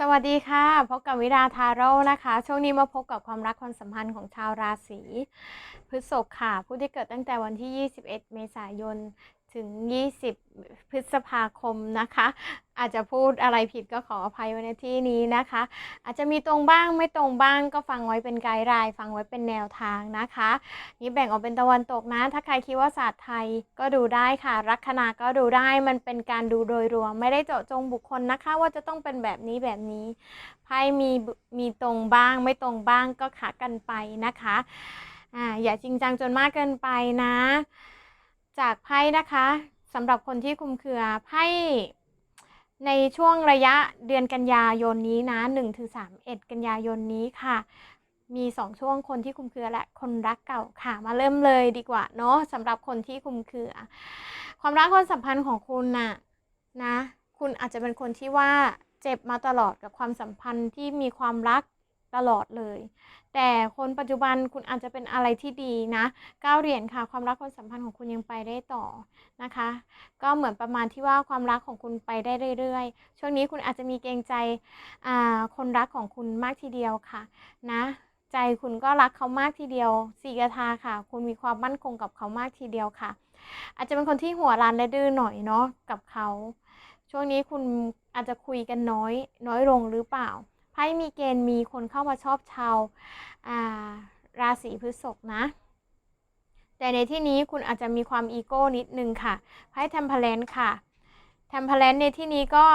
สวัสดีค่ะ พบกับวิราทาโร่นะคะ ช่วงนี้มาพบกับความรักความสัมพันธ์ของชาวราศีพฤษภค่ะ ผู้ที่เกิดตั้งแต่วันที่ 21 เมษายน ถึง 20 พฤษภาคมนะคะ อาจจะพูดอะไรผิดก็ขออภัยไว้ในที่นี้นะคะ อาจจะมีตรงบ้างไม่ตรงบ้างก็ฟังไว้เป็นไกด์ไลน์ฟังไว้เป็นแนวทางนะคะ นี่แบ่งออกเป็นตะวันตกนะ ถ้าใครคิดว่าศาสตร์ไทยก็ดูได้ค่ะ ลัคนาก็ดูได้มันเป็นการดูโดยรวม ไม่ได้เจาะจงบุคคลนะคะ ว่าจะต้องเป็นแบบนี้แบบนี้ไพ่มีมีตรงบ้าง ไม่ตรงบ้างก็ขากันไปนะคะอ่าอย่าจริงจังจนมากเกินไปนะ จากไพ่นะคะสำหรับคนที่คุมเครือไพ่ในช่วงระยะเดือนกันยายนนี้นะ1-31 กันยายนนี้ค่ะ มีสองช่วงคนที่คุมเครือและคนรักเก่าค่ะ มาเริ่มเลยดีกว่าเนาะสำหรับคนที่คุมเครือ ความรักความสัมพันธ์ของคุณน่ะนะ คุณอาจจะเป็นคนที่ว่าเจ็บมาตลอดกับความสัมพันธ์ที่มีความรัก ตลอดเลย แต่คนปัจจุบันคุณอาจจะเป็นอะไรที่ดีนะก้าวเหรียญค่ะ ความรักความสัมพันธ์ของคุณยังไปได้ต่อนะคะ ก็เหมือนประมาณที่ว่าความรักของคุณไปได้เรื่อยๆ ช่วงนี้คุณอาจจะมีเกรงใจคนรักของคุณมากทีเดียวค่ะนะใจคุณก็รักเขามากทีเดียวสีกทาค่ะ คุณมีความมั่นคงกับเขามากทีเดียวค่ะ อาจจะเป็นคนที่หัวรันและดื้อหน่อยเนาะกับเขา ช่วงนี้คุณอาจจะคุยกันน้อย น้อยลงหรือเปล่า ไพ่มีเกณฑ์มีคนเข้ามาชอบชาวาราศีพฤษภนะ แต่ในที่นี้คุณอาจจะมีความอีโก้นิดนึงค่ะไพ่เทมเพลนค่ะเทมเพลนในที่นี้ก็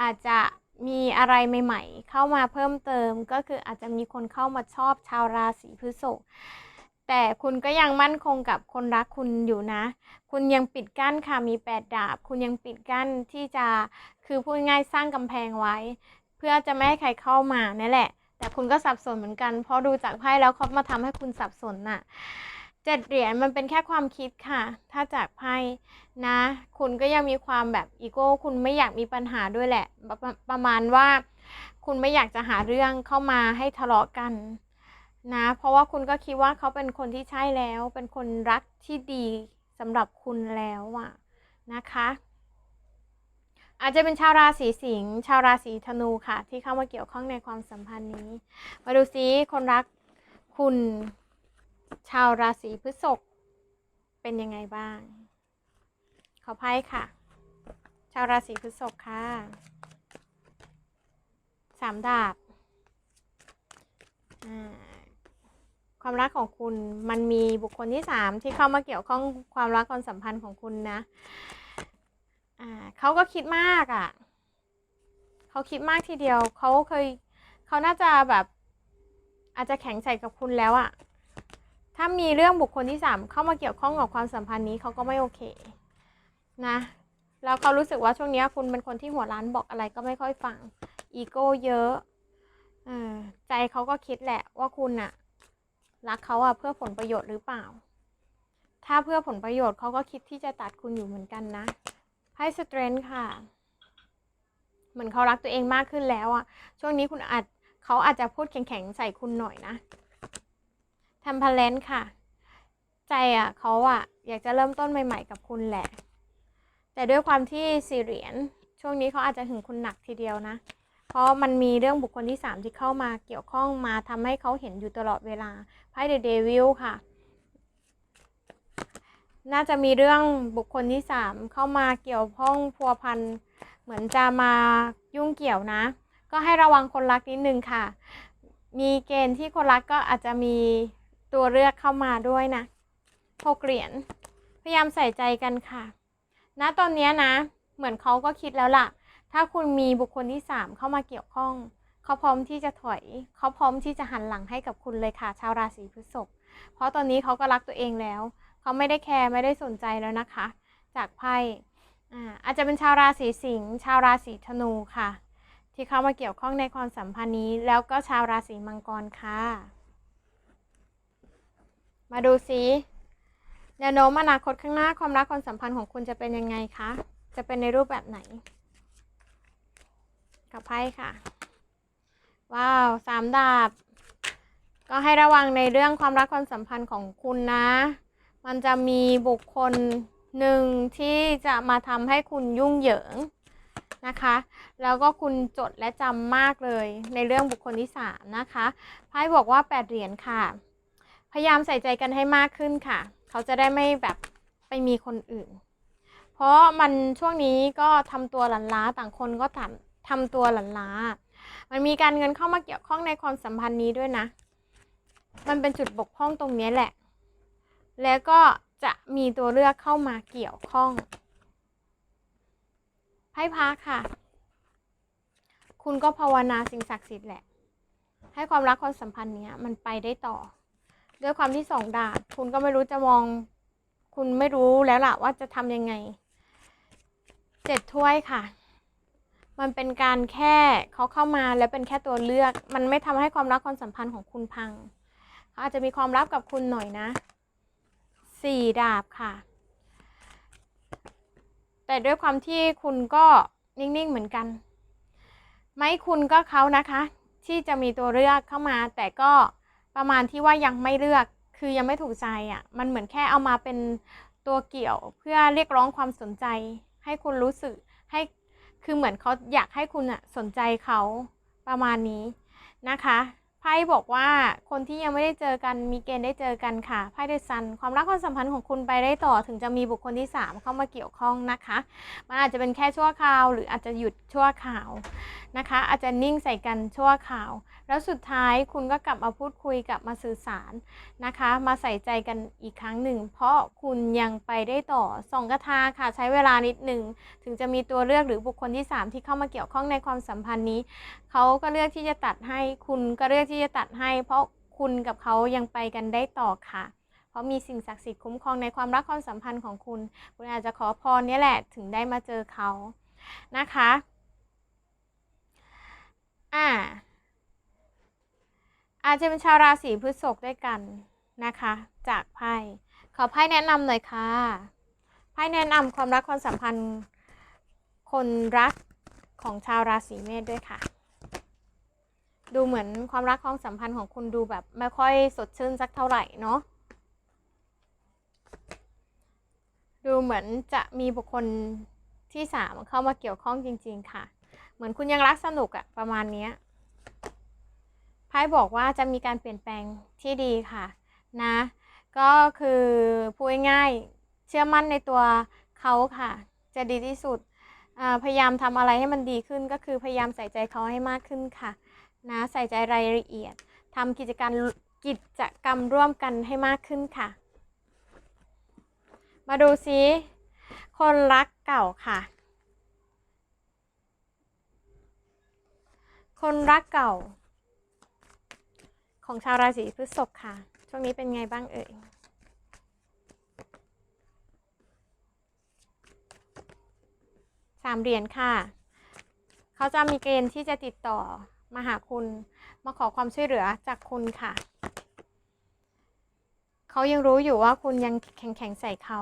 อาจจะมีอะไรใหม่ ๆ เข้ามาเพิ่มเติมก็คืออาจจะมีคนเข้ามาชอบชาวราศีพฤษภแต่คุณก็ยังมั่นคงกับคนรักคุณอยู่นะ คุณยังปิดกั้นค่ะมีแปดดาบ คุณยังปิดกั้นที่จะคือพูดง่ายสร้างกำแพงไว้ เพื่อจะไม่ให้ใครเข้ามานั่แหละ แต่คุณก็สับสนเหมือนกัน เพราะดูจากไพ่แล้วเขามาทำให้คุณสับสนน่ะเจ็ดเหรียญมันเป็นแค่ความคิดค่ะ ถ้าจากไพ่นะ คุณก็ยังมีความแบบอีโก้ คุณไม่อยากมีปัญหาด้วยแหละประประประมาณว่าคุณไม่อยากจะหาเรื่องเข้ามาให้ทะเลาะกันนะ เพราะว่าคุณก็คิดว่าเขาเป็นคนที่ใช่แล้ว เป็นคนรักที่ดีสำหรับคุณแล้วอะนะคะ อาจจะเป็นชาวราศีสิงห์ชาวราศีธนูค่ะ ที่เข้ามาเกี่ยวข้องในความสัมพันธ์นี้ มาดูซิคนรักคุณชาวราศีพฤษภเป็นยังไงบ้าง ขอไพ่ค่ะ ชาวราศีพฤษภค่ะสามดาบความรักของคุณมันมีบุคคลที่สามที่เข้ามาเกี่ยวข้องความรักความสัมพันธ์ของคุณนะ อ่าเขาก็คิดมากอะ่ะเขาคิดมากทีเดียวเขาเคยเขาน่าจะแบบอาจจะแข็งใจกับคุณแล้วอะ่ะ ถ้ามีเรื่องบุคคลที่สามเข้ามาเกี่ยวข้องกับความสัมพันธ์นี้เขาก็ไม่โอเคนะแล้วเขารู้สึกว่าช่วงนี้คุณเป็นคนที่หัวร้านบอกอะไรก็ไม่ค่อยฟังอีโก้เยอะออใจเขาก็คิดแหละว่าคุณอะรักเขาอะเพื่อผลประโยชน์หรือเปล่า ถ้าเพื่อผลประโยชน์เขาก็คิดที่จะตัดคุณอยู่เหมือนกันนะ ไพ่สเตรนท์ค่ะ เหมือนเขารักตัวเองมากขึ้นแล้วอะช่วงนี้คุณอาจเขาอาจจะพูดแข็งๆใส่คุณหน่อยนะทำพลนค่ะ ใจอะเขาอะอยากจะเริ่มต้นใหม่ ๆ กับคุณแหละ แต่ด้วยความที่สี่เหรียญช่วงนี้เขาอาจจะหึงคุณหนักทีเดียวนะ เพราะมันมีเรื่องบุคคลที่สามที่เข้ามาเกี่ยวข้องมาทำให้เขาเห็นอยู่ตลอดเวลาไพ่เดอะเดวิลค่ะ น่าจะมีเรื่องบุคคลที่สามเข้ามาเกี่ยวข้องพัวพันเหมือนจะมายุ่งเกี่ยวนะ ก็ให้ระวังคนรักนิดนึงค่ะ มีเกณฑ์ที่คนรักก็อาจจะมีตัวเลือกเข้ามาด้วยนะหกเหรียญพยายามใส่ใจกันค่ะ ณตอนนี้นะ เหมือนเขาก็คิดแล้วล่ะ ถ้าคุณมีบุคคลที่สามเข้ามาเกี่ยวข้องเขาพร้อมที่จะถอย เขาพร้อมที่จะหันหลังให้กับคุณเลยค่ะ ชาวราศีพฤษภเพราะตอนนี้เขาก็รักตัวเองแล้ว เขาไม่ได้แคร์ไม่ได้สนใจแล้วนะคะ จากไพ่อาจจะเป็นชาวราศีสิงห์ชาวราศีธนูค่ะ ที่เข้ามาเกี่ยวข้องในความสัมพันธ์นี้ แล้วก็ชาวราศีมังกรค่ะ มาดูซิแนวโน้มอนาคตข้างหน้าความรักความสัมพันธ์ของคุณจะเป็นยังไงคะจะเป็นในรูปแบบไหน กับไพ่ค่ะ ว้าวสามดาบ ก็ให้ระวังในเรื่องความรักความสัมพันธ์ของคุณนะ มันจะมีบุคคลหนึ่งที่จะมาทำให้คุณยุ่งเหยิงนะคะ แล้วก็คุณจดและจำมากเลยในเรื่องบุคคลที่สามนะคะไพ่บอกว่าแปดเหรียญค่ะ พยายามใส่ใจกันให้มากขึ้นค่ะ เขาจะได้ไม่แบบไปมีคนอื่น เพราะมันช่วงนี้ก็ทำตัวหลันล้าต่างคนก็ทำทำตัวหลันล้า มันมีการเงินเข้ามาเกี่ยวข้องในความสัมพันธ์นี้ด้วยนะ มันเป็นจุดบกพร่องตรงนี้แหละ แล้วก็จะมีตัวเลือกเข้ามาเกี่ยวข้องไพ่พักค่ะ คุณก็ภาวนาสิ่งศักดิ์สิทธิ์แหละ ให้ความรักความสัมพันธ์เนี้ยมันไปได้ต่อ ด้วยความที่สองดาบคุณก็ไม่รู้จะมอง คุณไม่รู้แล้วล่ะว่าจะทำยังไงเจ็ดถ้วยค่ะ มันเป็นการแค่เขาเข้ามาแล้วเป็นแค่ตัวเลือก มันไม่ทำให้ความรักความสัมพันธ์ของคุณพังเขาอาจจะมีความลับกับคุณหน่อยนะ สี่ดาบค่ะ แต่ด้วยความที่คุณก็นิ่ง ๆ เหมือนกัน ไม่คุณก็เขานะคะ ที่จะมีตัวเลือกเข้ามา แต่ก็ประมาณที่ว่ายังไม่เลือกคือยังไม่ถูกใจอะ่ะ มันเหมือนแค่เอามาเป็นตัวเกี่ยวเพื่อเรียกร้องความสนใจ ให้คุณรู้สึกให้คือเหมือนเขาอยากให้คุณอะสนใจเขาประมาณนี้นะคะ ไพ่บอกว่าคนที่ยังไม่ได้เจอกันมีเกณฑ์ได้เจอกันค่ะไพ่เดซันความรักความสัมพันธ์ของคุณไปได้ต่อถึงจะมีบุคคลที่ 3 เข้ามาเกี่ยวข้องนะคะมันอาจจะเป็นแค่ชั่วคราว หรืออาจจะหยุดชั่วคราวนะคะ อาจจะนิ่งใส่กันชั่วคราว แล้วสุดท้ายคุณก็กลับมาพูดคุยกลับมาสื่อสารนะคะ มาใส่ใจกันอีกครั้งหนึ่ง เพราะคุณยังไปได้ต่อสองกระทาค่ะใช้เวลานิดหนึ่งถึงจะมีตัวเลือกหรือบุคคลที่ 3 ที่เข้ามาเกี่ยวข้องในความสัมพันธ์นี้เขาก็เลือกที่จะตัดให้คุณก็เลือกที่ที่จะตัดให้ เพราะคุณกับเขายังไปกันได้ต่อค่ะ เพราะมีสิ่งศักดิ์สิทธิ์คุ้มครองในความรักความสัมพันธ์ของคุณ คุณอาจจะขอพรนี่แหละถึงได้มาเจอเขานะคะอ่าอาจจะเป็นชาวราศีพฤษภด้วยกันนะคะ จากไพ่ขอไพ่แนะนำหน่อยค่ะไพ่แนะนำความรักความสัมพันธ์คนรักของชาวราศีเมษด้วยค่ะ ดูเหมือนความรักความสัมพันธ์ของคุณดูแบบไม่ค่อยสดชื่นสักเท่าไหร่เนาะดูเหมือนจะมีบุคคลที่สามเข้ามาเกี่ยวข้องจริง ๆ ค่ะ เหมือนคุณยังรักสนุกอะประมาณนี้ไพ่บอกว่าจะมีการเปลี่ยนแปลงที่ดีค่ะนะ ก็คือพูดง่ายเชื่อมั่นในตัวเขาค่ะ จะดีที่สุด พยายามทำอะไรให้มันดีขึ้นก็คือพยายามใส่ใจเขาให้มากขึ้นค่ะ นะใส่ใจรายละเอียดทำกิจการกิจกรรมร่วมกันให้มากขึ้นค่ะ มาดูซิคนรักเก่าค่ะ คนรักเก่า ของชาวราศีพฤษภค่ะ ช่วงนี้เป็นไงบ้างเอ่ยสามเหรียญค่ะ เขาจะมีเกณฑ์ที่จะติดต่อ มาหาคุณมาขอความช่วยเหลือจากคุณค่ะ เขายังรู้อยู่ว่าคุณยังแข็งแข็งใส่เขา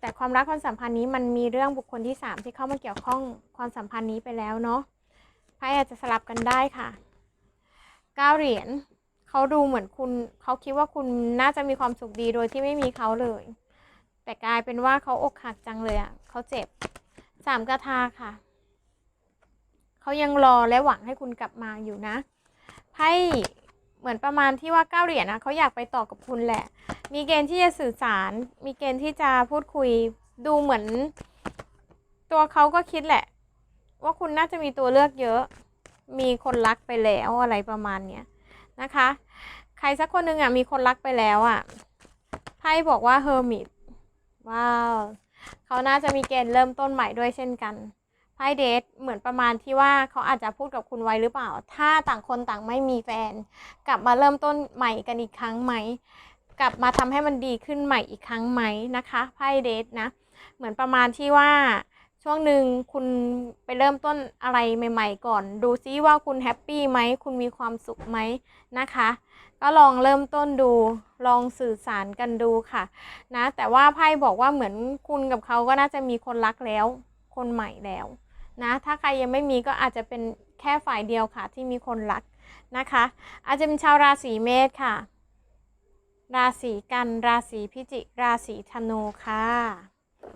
แต่ความรักความสัมพันธ์นี้มันมีเรื่องบุคคลที่สามที่เข้ามาเกี่ยวข้องความสัมพันธ์นี้ไปแล้วเนาะไพ่อาจจะสลับกันได้ค่ะเก้าเหรียญเขาดูเหมือนคุณเขาคิดว่าคุณน่าจะมีความสุขดีโดยที่ไม่มีเขาเลย แต่กลายเป็นว่าเขาอกหักจังเลยอะ่ะเขาเจ็บสามกระทาค่ะ เขายังรอและหวังให้คุณกลับมาอยู่นะไพ่เหมือนประมาณที่ว่าเก้าเหรียญนะเขาอยากไปต่อกับคุณแหละ มีเกณฑ์ที่จะสื่อสาร มีเกณฑ์ที่จะพูดคุย ดูเหมือน ตัวเขาก็คิดแหละ ว่าคุณน่าจะมีตัวเลือกเยอะ มีคนรักไปแล้วอะไรประมาณเนี้ยนะคะ ใครสักคนหนึ่งอะมีคนรักไปแล้วอะไพ่บอกว่าเฮอร์มิตว้าวเขาน่าจะมีเกณฑ์เริ่มต้นใหม่ด้วยเช่นกัน ไพ่เดทเหมือนประมาณที่ว่าเขาอาจจะพูดกับคุณไว้หรือเปล่า ถ้าต่างคนต่างไม่มีแฟน กลับมาเริ่มต้นใหม่กันอีกครั้งไหม กลับมาทำให้มันดีขึ้นใหม่อีกครั้งไหมนะคะไพ่เดทนะเหมือนประมาณที่ว่าช่วงหนึ่งคุณไปเริ่มต้นอะไรใหม่ ๆ ก่อน ดูซิว่าคุณแฮปปี้ไหมคุณมีความสุขไหมนะคะ ก็ลองเริ่มต้นดูลองสื่อสารกันดูค่ะ นะ แต่ว่าไพ่บอกว่าเหมือนคุณกับเขาก็น่าจะมีคนรักแล้ว คนใหม่แล้ว นะถ้าใครยังไม่มีก็อาจจะเป็นแค่ฝ่ายเดียวค่ะ ที่มีคนรักนะคะ อาจจะเป็นชาวราศีเมษค่ะ ราศีกันราศีพิจิกราศีธนูค่ะ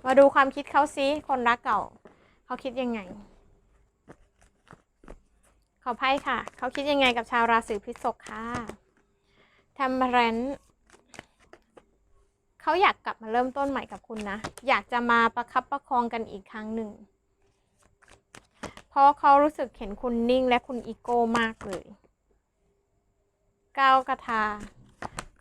มาดูความคิดเขาซิคนรักเก่า เขาคิดยังไง ขอไพ่ค่ะ เขาคิดยังไงกับชาวราศีพฤษภค่ะทำแรนเขาอยากกลับมาเริ่มต้นใหม่กับคุณนะ อยากจะมาประคับประคองกันอีกครั้งหนึ่ง เพราะเขารู้สึกเห็นคุณนิ่งและคุณอีโก้มากเลยก้าวกระทา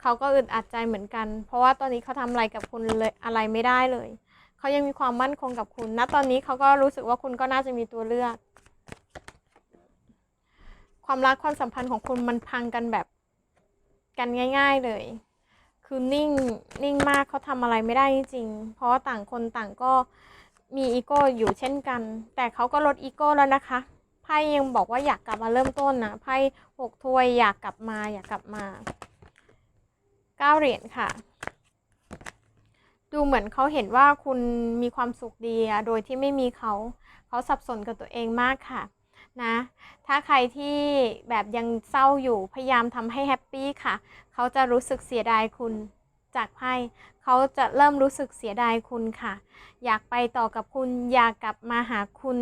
เขาก็อึดอัดใจเหมือนกัน เพราะว่าตอนนี้เขาทำอะไรกับคุณเลยอะไรไม่ได้เลย เขายังมีความมั่นคงกับคุณ ณ ตอนนี้เขาก็รู้สึกว่าคุณก็น่าจะมีตัวเลือก ความรักความสัมพันธ์ของคุณมันพังกันแบบกันง่าย ๆเลย คือนิ่งนิ่งมากเขาทำอะไรไม่ได้จริง เพราะว่าต่างคนต่างก็ มีอีโก้อยู่เช่นกัน แต่เขาก็ลดอีโก้แล้วนะคะ ไพ่ยังบอกว่าอยากกลับมาเริ่มต้นนะไพ่หกถ้วยอยากกลับมาอยากกลับมาเก้าเหรียญค่ะ ดูเหมือนเขาเห็นว่าคุณมีความสุขดีอะโดยที่ไม่มีเขา เขาสับสนกับตัวเองมากค่ะนะถ้าใครที่แบบยังเศร้าอยู่พยายามทำให้แฮปปี้ค่ะ เขาจะรู้สึกเสียดายคุณ จากไพ่เขาจะเริ่มรู้สึกเสียดายคุณค่ะ อยากไปต่อกับคุณ อยากกลับมาหาคุณ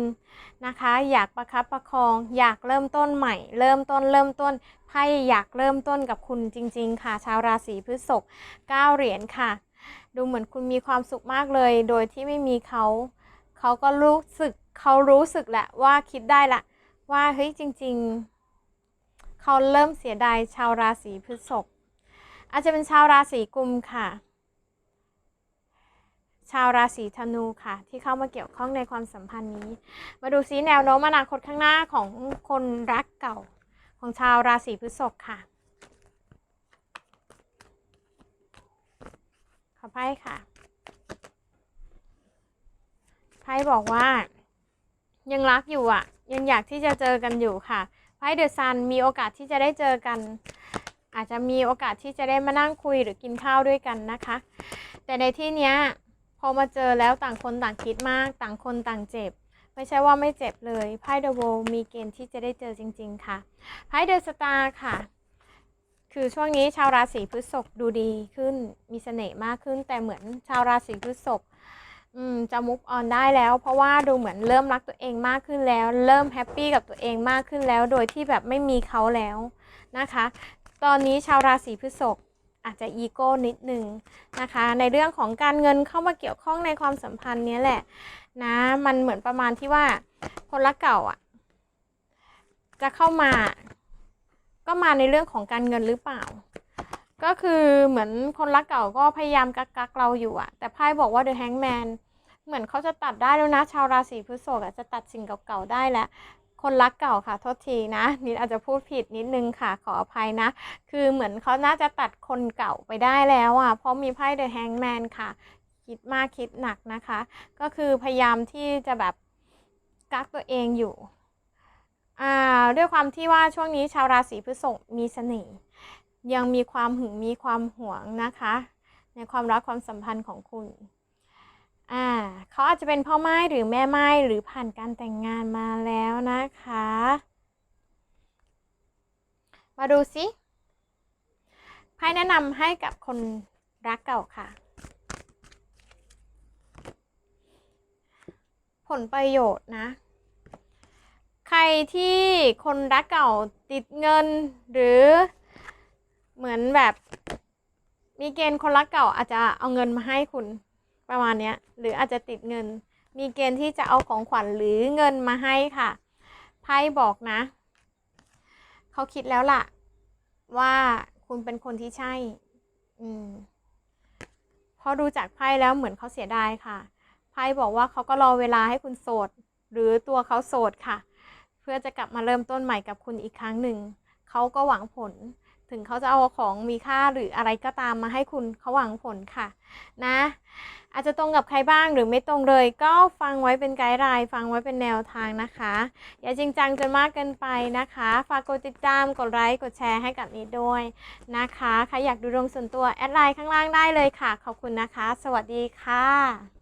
นะคะ อยากประคับประคอง อยากเริ่มต้นใหม่ เริ่มต้นเริ่มต้นไพ่อยากเริ่มต้นกับคุณจริง ๆ ค่ะ ชาวราศีพฤษภ9เหรียญค่ะ ดูเหมือนคุณมีความสุขมากเลย โดยที่ไม่มีเขา เขาก็รู้สึกเขารู้สึกแหละว่าคิดได้ละ ว่าเฮ้ยจริง ๆ เขาเริ่มเสียดายชาวราศีพฤษภ อาจจะเป็นชาวราศีกุมค่ะ ชาวราศีธนูค่ะ ที่เข้ามาเกี่ยวข้องในความสัมพันธ์นี้ มาดูซิแนวโน้มอนาคตข้างหน้าของคนรักเก่าของชาวราศีพฤษภค่ะ ขอไพ่ค่ะ ไพ่บอกว่า ยังรักอยู่อะ ยังอยากที่จะเจอกันอยู่ค่ะ ไพ่เดอะซันมีโอกาสที่จะได้เจอกัน อาจจะมีโอกาสที่จะได้มานั่งคุยหรือกินข้าวด้วยกันนะคะ แต่ในที่เนี้ยพอมาเจอแล้วต่างคนต่างคิดมาก ต่างคนต่างเจ็บ ไม่ใช่ว่าไม่เจ็บเลยไพ่เดอะโวมีเกณฑ์ที่จะได้เจอจริง ๆ ค่ะไพ่เดอะสตาร์ค่ะ คือช่วงนี้ชาวราศีพฤษภดูดีขึ้นมีเสน่ห์มากขึ้น แต่เหมือนชาวราศีพฤษภจะมุกออนได้แล้ว เพราะว่าดูเหมือนเริ่มรักตัวเองมากขึ้นแล้ว เริ่มแฮปปี้กับตัวเองมากขึ้นแล้ว โดยที่แบบไม่มีเขาแล้วนะคะ ตอนนี้ชาวราศีพฤษภอาจจะอีโก้นิดนึงนะคะ ในเรื่องของการเงินเข้ามาเกี่ยวข้องในความสัมพันธ์นี้แหละนะมันเหมือนประมาณที่ว่าคนรักเก่าอะจะเข้ามา ก็มาในเรื่องของการเงินหรือเปล่า ก็คือเหมือนคนรักเก่าก็พยายามกักกักเราอยู่อะแต่ไพ่บอกว่า The Hangman เหมือนเขาจะตัดได้แล้วนะ ชาวราศีพฤษภจะตัดสิ่งเก่าๆได้แล้ว คนรักเก่าค่ะโทษทีนะ นิดอาจจะพูดผิดนิดนึงค่ะขออภัยนะ คือเหมือนเขาน่าจะตัดคนเก่าไปได้แล้วอะเพราะมีไพ่ The Hangman ค่ะ คิดมากคิดหนักนะคะ ก็คือพยายามที่จะแบบกักตัวเองอยู่อ่าด้วยความที่ว่าช่วงนี้ชาวราศีพฤษภมีเสน่ห์ยังมีความหึงมีความหวงนะคะ ในความรักความสัมพันธ์ของคุณ อ่าเขาอาจจะเป็นพ่อไม้หรือแม่ไม้หรือผ่านการแต่งงานมาแล้วนะคะ มาดูสิไพ่แนะนำให้กับคนรักเก่าค่ะ ผลประโยชน์นะ ใครที่คนรักเก่าติดเงินหรือเหมือนแบบมีเกณฑ์คนรักเก่าอาจจะเอาเงินมาให้คุณ ประมาณนี้หรืออาจจะติดเงิน มีเกณฑ์ที่จะเอาของขวัญหรือเงินมาให้ค่ะไพ่บอกนะ เขาคิดแล้วล่ะ ว่าคุณเป็นคนที่ใช่ อืมพราะดูจากไพ่แล้วเหมือนเขาเสียดายค่ะไพ่บอกว่าเขาก็รอเวลาให้คุณโสด หรือตัวเขาโสดค่ะ เพื่อจะกลับมาเริ่มต้นใหม่กับคุณอีกครั้งหนึ่งเขาก็หวังผล ถึงเขาจะเอาของมีค่าหรืออะไรก็ตามมาให้คุณเขาหวังผลค่ะ นะ อาจจะตรงกับใครบ้างหรือไม่ตรงเลย ก็ฟังไว้เป็นไกด์ไลน์ฟังไว้เป็นแนวทางนะคะ อย่าจริงจังจนมากเกินไปนะคะ ฝากกดติดตามกดไลค์กดแชร์ให้กับนิดด้วยนะคะใครอยากดูดวงส่วนตัวแอดไลน์ข้างล่างได้เลยค่ะ ขอบคุณนะคะ สวัสดีค่ะ